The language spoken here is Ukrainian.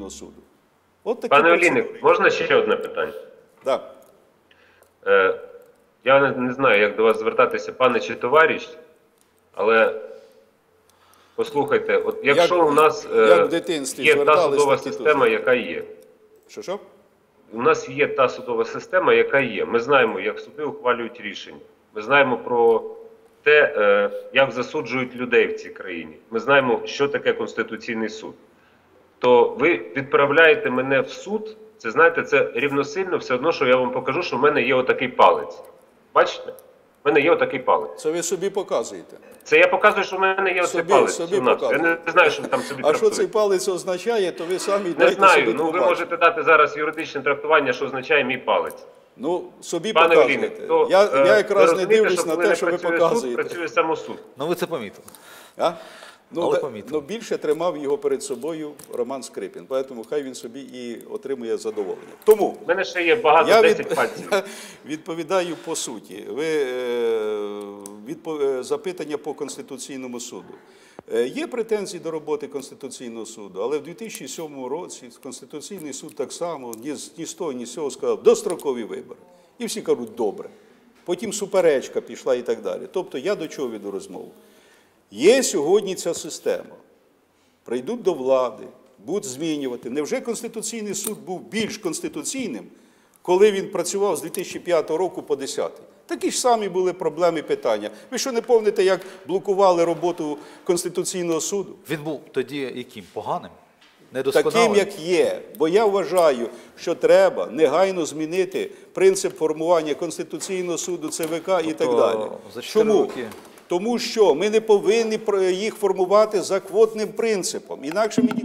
Конституційного суду. От такі Пане. Олійник, можна ще одне питання? Да. Е, я не, не знаю, як до вас звертатися, пане чи товариш, але послухайте, от якщо Як- у нас е, як є та судова так система, яка є. Що що? У нас є та судова система, яка є. Ми знаємо, як суди ухвалюють рішення. Ми знаємо про те, е, як засуджують людей в цій країні. Ми знаємо, що таке Конституційний суд. То ви відправляєте мене в суд. Це знаєте, це рівносильно все одно, що я вам покажу, що в мене є отакий палець. Бачите? В мене є отакий палець. Це ви собі показуєте. Це я показую, що в мене є оцей Собі, палець. собі у нас. Я не знаю, що там собі А що цей палець означає, то ви самі Не дайте знаю. собі Ну ви побачити. можете дати зараз юридичне трактування, що означає мій палець. Ну, собі Пане показуєте. То я, е, я якраз не дивлюсь на те, що ви працює показуєте. Суд, працює самосуд. Ну ви це помітили. А? Ну, Але помітно. ну, більше тримав його перед собою Роман Скрипін, тому хай він собі і отримує задоволення. Тому У мене ще є багато я 10 від- пальців. я відповідаю по суті. Ви е, відпо- е, запитання по Конституційному суду. Е, Є претензії до роботи Конституційного суду, але в 2007 році Конституційний суд так само ні з ні з того, ні з цього сказав дострокові вибори. І всі кажуть, добре. Потім суперечка пішла і так далі. Тобто я до чого веду розмову? Є сьогодні ця система. Прийдуть до влади, будуть змінювати. Невже Конституційний суд був більш конституційним, коли він працював з 2005 року по 10? Такі ж самі були проблеми питання. Ви що не пам'ятаєте, як блокували роботу Конституційного суду? Він був тоді яким? Поганим? Таким, як є. Бо я вважаю, що треба негайно змінити принцип формування Конституційного суду, ЦВК і так Тобто далі. за Чому? роки- Тому що ми не повинні їх формувати за квотним принципом. Інакше мені